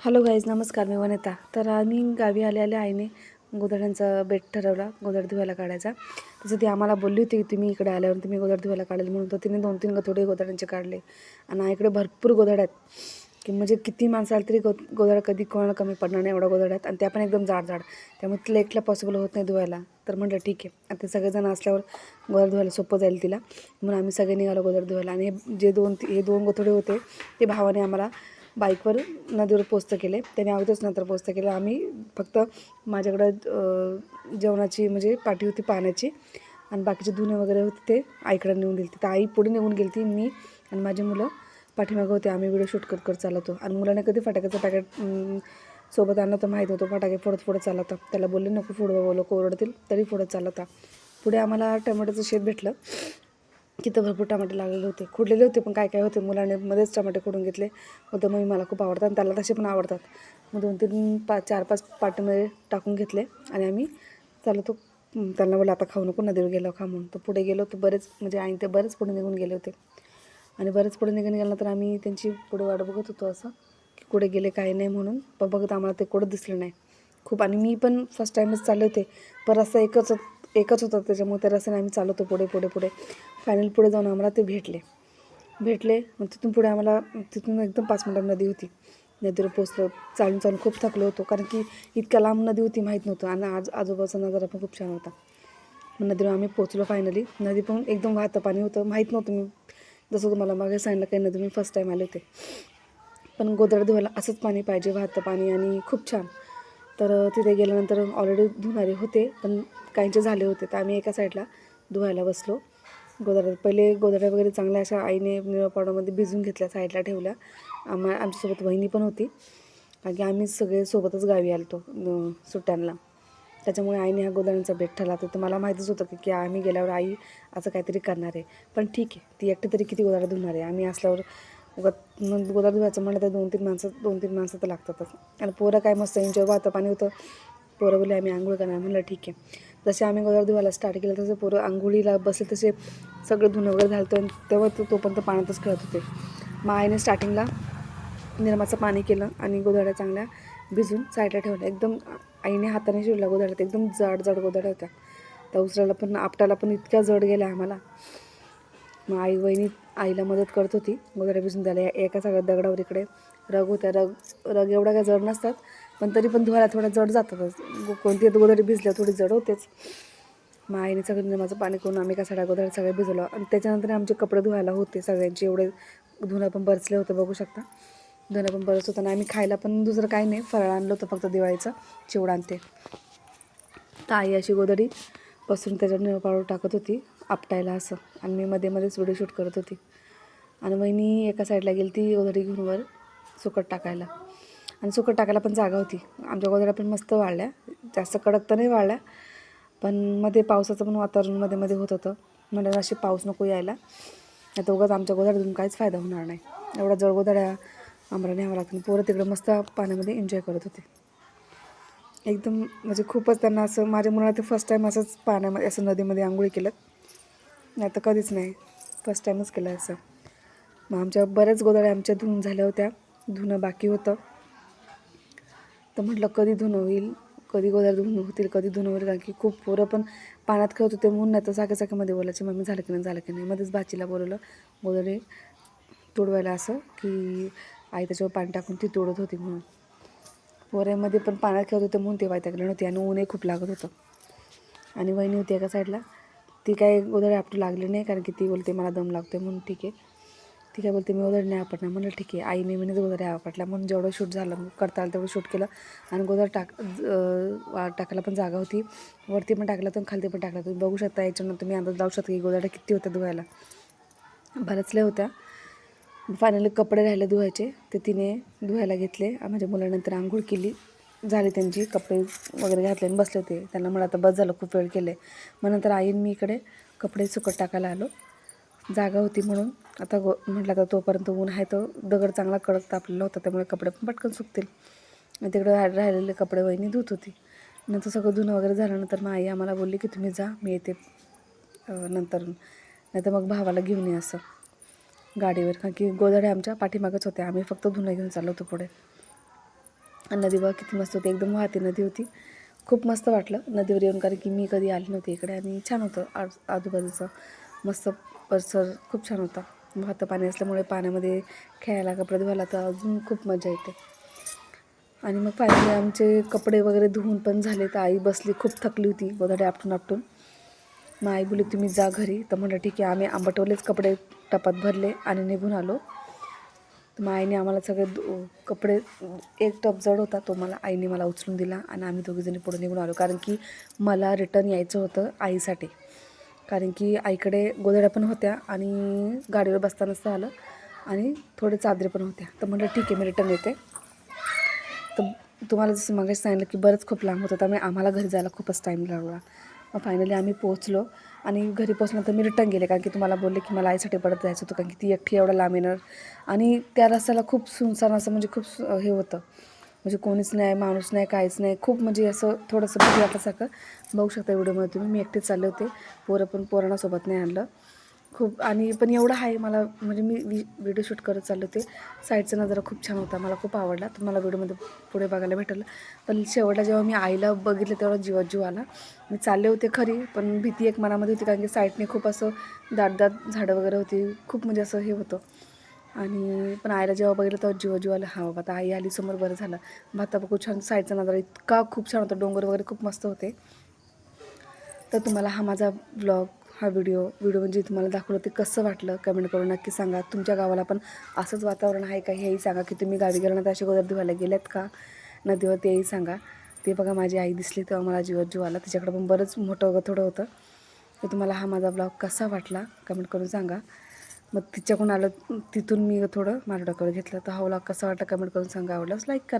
Hello guys नमस्कार मी वनिता. तर आम्ही गावी आलेल्या आईने गोधड्यांचा बेट ठरवला गोधड धुवायला काढायचा. तसं ती आम्हाला बोलली होती की तुम्ही इकडे आल्यावर तुम्ही गोधड धुवायला काढेल म्हणून तर तिने दोन तीन गोधडे गोधड्यांचे काढले. आणि इकडे भरपूर गोधड आहेत. की म्हणजे किती माणसं आली तरी गो गोधड कधी कोणाला कमी पडणार नाही एवढा गोधड आहेत. आणि त्या पण एकदम जाड जाड. त्यामुळे तिला एकला पॉसिबल होत नाही धुवायला. तर म्हटलं ठीक आहे. आणि ते सगळेजण असल्यावर गोधड धुवायला सोपं जाईल तिला. म्हणून आम्ही सगळे निघालो गोधड धुवायला. आणि हे जे दोन हे दोन गोथोडे होते ते भावाने आम्हाला बाईकवर नदीवर पोचतं केले. त्याने अगोदरच नंतर पोचतं केलं. आम्ही फक्त माझ्याकडं जेवणाची म्हणजे पाठी होती पाण्याची. आणि बाकीचे धुणे वगैरे होते ते आईकडे नेऊन दिली तर आई पुढे निघून गेली ती मी आणि माझी मुलं पाठीमागं होते. आम्ही व्हिडिओ शूट करत करत चालवतो आणि मुलाने कधी फटाक्याचं पॅकेट सोबत आणलं तर माहीत होतं फटाके फोडत फोडत चालवता त्याला बोलले नको फोडवा बोलो कोरडतील तरी फोडत चालवता पुढे आम्हाला टमाट्याचं शेत भेटलं. तिथं भरपूर टमाटे लागलेले होते. खुडलेले होते पण काय काय होते मुलाने मध्येच टमाटे खोडून घेतले. होतं मग मला खूप आवडतात आणि त्याला तसे पण आवडतात. मग दोन तीन पाच चार पाच पाट्यामध्ये टाकून घेतले आणि आम्ही चालू तो त्यांना बोला आता खाऊ नको नदीवर गेलो खा म्हणून. तर पुढे गेलो तर बरेच म्हणजे आणि ते बरेच पुढे निघून गेले होते. आणि बरेच पुढे निघून गेल्यानंतर आम्ही त्यांची पुढे वाट बघत होतो असं की कुठे गेले काय नाही म्हणून. पण बघत आम्हाला ते कुठं दिसलं नाही. खूप आणि मी पण फर्स्ट टाईमच चालले होते. पर असं एकच एकच होता त्याच्यामुळे त्या रस्त्याने आम्ही चालवतो पुढे पुढे पुढे. फायनल पुढे जाऊन आम्हाला ते भेटले. भेटले मग तिथून पुढे आम्हाला तिथून एकदम पाच मिनटं नदी होती. नदीवर पोचलो चालून चालून खूप थकलो होतो. कारण की इतक्या लांब नदी होती माहीत नव्हतं. आणि आज आजोबाचा नजारा पण खूप छान होता. मग नदीवर आम्ही पोचलो फायनली नदी पण एकदम वाहतं. पाणी होतं. माहीत नव्हतं मी. जसं तुम्हाला मागे सांगितलं काही नदी मी फर्स्ट टाईम आले होते. पण गोदड धुवायला असंच पाणी पाहिजे. वाहतं पाणी आणि खूप छान. तर तिथे गेल्यानंतर ऑलरेडी धुणारे होते पण काहींचे झाले होते तर आम्ही एका साईडला धुवायला बसलो. गोदड्यात पहिले गोदड्या वगैरे चांगल्या अशा आईने निळ्या पावडरमध्ये भिजून घेतल्या साईडला ठेवल्या. आम्हा आमच्यासोबत वहिनी पण होती. कारण की आम्ही सगळे सोबतच गावी आलतो सुट्ट्यांना. त्याच्यामुळे आईने हा गोदड्यांचा बेट ठरला तर मला माहीतच होतं की की आम्ही गेल्यावर आई असं काहीतरी करणार आहे. पण ठीक आहे ती एकटी तरी किती गोदाडा धुणार आहे? आम्ही असल्यावर उगत मग गोदाडा धुवायचं म्हणलं तर दोन तीन माणसं दोन तीन माणसं तर लागतातच. आणि पोरं काय मस्त एन्जॉय वाहतं पाणी होतं. पोरं बोलले आम्ही आंघोळ करणार. म्हणलं ठीक आहे. जसे आम्ही गोदाडा धुवायला स्टार्ट केलं तसं पोरं आंघोळीला बसले तसे सगळं धुणं वगैरे झालं होतं तेव्हा तो तोपर्यंत पाण्यातच खेळत होते. मग आईने स्टार्टिंगला निरमाचं पाणी केलं आणि गोधाड्या चांगल्या भिजून साईडला ठेवल्या. एकदम आईने हाताने शिवला गोधाड्यात. एकदम जड जड गोधाड्या होत्या. त्या उसऱ्याला पण आपटाला पण इतक्या जड गेल्या आम्हाला. मग आई वहिनी आईला मदत करत होती. गोधड्या भिजून द्यायला. एका सगळ्या दगडावर इकडे रग होत्या. रग रग एवढ्या काय जड नसतात. पण तरी पण धुवायला थोड्या जड जातातच कोणती गोधडी भिजल्या थोडी जड होतेच. मग आईने सगळं म्हणजे निरमाचं पाणी करून आम्ही का सगळ्या गोधड्या सगळे भिजवलं. आणि त्याच्यानंतर आमचे कपडे धुवायला होते सगळ्यांचे. एवढे धुणं पण बरचले होते बघू शकता. धुणं पण बरंच होतं. आणि आम्ही खायला पण दुसरं काही नाही. फराळ आणलं होतं फक्त दिवाळीचं. चिवडा आणते तर आई अशी गोधडी पसरून त्याच्यावर निळ टाकत होती. आपटायला असं. आणि मी मध्ये मध्येच व्हिडिओ शूट करत होती. आणि वहिनी एका साईडला गेली ती गोधडी घेऊन वर सुकट टाकायला. आणि सुकट टाकायला पण जागा होती. आमच्या गोधड्या पण मस्त वाळल्या जास्त कडक तर नाही वाळल्या पण मध्ये पावसाचं पण वातावरणमध्ये मध्ये होत होतं. म्हणजे अशी पाऊस नको यायला. नाही तर उगाच आमच्या गोधड्यातून काहीच फायदा होणार नाही. एवढा जळगोधड्या आम्हाला न्यावं लागतं पोरं तिकडं मस्त पाण्यामध्ये एन्जॉय करत होते. एकदम म्हणजे खूपच त्यांना असं माझ्या मुलाला ते फर्स्ट टाईम असंच पाण्यामध्ये असं नदीमध्ये आंघोळी केलं. नाही तर कधीच नाही. फर्स्ट टाईमच केलं असं. मग आमच्या बऱ्याच गोधड्या आमच्या धुवून झाल्या होत्या. धुणं बाकी होतं. तर म्हटलं कधी धुणं होईल कधी गोधड्या धुणं होतील कधी धुणं होईल कारण की खूप पोरं पण पाण्यात खेळत होते म्हणून नाही तर साखे साखेमध्ये बोलायचे मम्मी झालं की नाही झालं की नाही. मध्येच भाचीला बोलवलं. गोधडे तोडवायला असं की आई त्याच्यावर पाणी टाकून ती तोडत होती म्हणून. पोऱ्यामध्ये पण पाण्यात खेळत होते म्हणून ते वाईटागले नव्हते आणि ऊनही खूप लागत होतं. आणि वहिनी होती एका साईडला ती काय गोधडी आपटू लागली नाही कारण की ती बोलते मला दम लागते म्हणून ठीक आहे. ती काय बोलते मी गोधडी नाही आपटणार. म्हणलं ठीक आहे आई नेहमीच गोधडी आपटला. म्हणून जेवढं शूट झालं करता आलं तेवढं शूट केलं. आणि गोधड टाक ज- टाकायला पण जागा होती. वरती पण टाकलं तर खालती पण टाकलं तुम्ही बघू शकता याच्यानं तुम्ही अंदाज लावू शकता की गोधड्या किती होत्या धुवायला. बऱ्याचल्या होत्या. फायनली कपडे राहिले धुवायचे ते तिने धुवायला घेतले माझ्या मुलानंतर आंघोळ केली. झाली त्यांची कपडे वगैरे घातले आणि बसले होते. त्यांना मला आता बस झालं खूप वेळ केले मग नंतर आईन मी इकडे कपडे सुकट टाकायला आलो. जागा होती म्हणून. आता गो म्हटलं आता तोपर्यंत ऊन आहे तो दगड चांगला कडक तापलेला होता त्यामुळे कपडे पण पटकन सुकतील. आणि तिकडे राहिलेले कपडे वहिनी धुत होती. नंतर सगळं धुणं वगैरे झाल्यानंतर मग आई आम्हाला बोलली की तुम्ही जा मी येते नंतर. नाहीतर मग भावाला घेऊन ये असं. गाडीवर कारण की गोधड्या आमच्या पाठीमागच होत्या. आम्ही फक्त धुणं घेऊन चाललो होतो पुढे. नदी बघा किती मस्त होती. एकदम वाहती नदी होती. खूप मस्त वाटलं नदीवर येऊन कारण की मी कधी आली नव्हती इकडे आणि छान होतं आज आजूबाजूचं. मस्त परिसर खूप छान होता. वाहतं पाणी असल्यामुळे पाण्यामध्ये खेळायला कपडे धुवायला तर अजून खूप मजा येते. आणि मग फायनली आमचे कपडे वगैरे धुवून पण झाले. तर आई बसली खूप थकली होती गोधडे आपटून आपटून. मग आई बोलली तुम्ही जा घरी. तर म्हटलं ठीक आहे. आम्ही आंबटवलेच कपडे टपात भरले आणि निघून आलो. तर मग आईने आम्हाला सगळे दु- कपडे एक टप जड होता तो मला आईने मला उचलून दिला आणि आम्ही दोघीजणी पुढे निघून आलो. कारण की मला रिटर्न यायचं होतं आईसाठी. कारण की आईकडे गोधड्या पण होत्या आणि गाडीवर बसतानाच आलं आणि थोडे चादरे पण होत्या. तर म्हटलं ठीक आहे मी रिटर्न येते. तर तुम्हाला जसं मागे सांगितलं की बरंच खूप लांब होतं त्यामुळे आम्हाला घरी जायला खूपच टाईम लागला. मग फायनली आम्ही पोहोचलो. आणि घरी पोहोचल्यानंतर मी रिटर्न गेले कारण की तुम्हाला बोलले की मला आईसाठी परत जायचं होतं कारण की ती एकटी एवढं लांब येणार. आणि त्या रस्त्याला खूप सुनसान असं म्हणजे खूप हे होतं. म्हणजे कोणीच नाही माणूस नाही काहीच नाही. खूप म्हणजे असं थोडंसं भीती वाटल्यासारखं बघू शकता व्हिडिओमध्ये तुम्ही मी एकटेच चालले होते. पोरं पण पोरांना सोबत नाही आणलं. खूप आणि पण एवढं आहे मला म्हणजे मी वि व्हिडिओ शूट करत चाललो ते साईडचा नजारा खूप छान होता मला खूप आवडला. तर मला व्हिडिओमध्ये पुढे बघायला भेटलं. पण शेवटला जेव्हा मी आईला बघितलं तेव्हा जीवात जीव आला. मी चालले होते खरी पण भीती एक मनामध्ये होती कारण की साईडने खूप असं दाट दाट झाडं वगैरे होती. खूप म्हणजे असं हे होतं. आणि पण आईला जेव्हा बघितलं तेव्हा जीव जीव आला. हा बाबा आता आई आली समोर बरं झालं. भाता खूप छान साईडचा नजारा इतका खूप छान होता. डोंगर वगैरे खूप मस्त होते. तर तुम्हाला हा माझा ब्लॉग हा व्हिडिओ व्हिडिओ म्हणजे तुम्हाला दाखवलं ते कसं वाटलं? कमेंट करून नक्की सांगा. तुमच्या गावाला पण असंच वातावरण आहे का? हेही सांगा की तुम्ही गावी गेल्यानंतर असे गोदर धुवायला गेल्यात का? नदीवर तेही सांगा. ते बघा माझी आई दिसली तेव्हा मला जीवत जीव आला. तिच्याकडं पण बरंच मोठं थोडं होतं. तर तुम्हाला हा माझा ब्लॉग कसा वाटला? कमेंट करून सांगा. मग तिच्याकडून आलं तिथून मी थोडं माझ्या डोक्यावर घेतलं. तर हा ब्लॉग कसा वाटला कमेंट करून सांगा. आवडल्यास लाईक करा.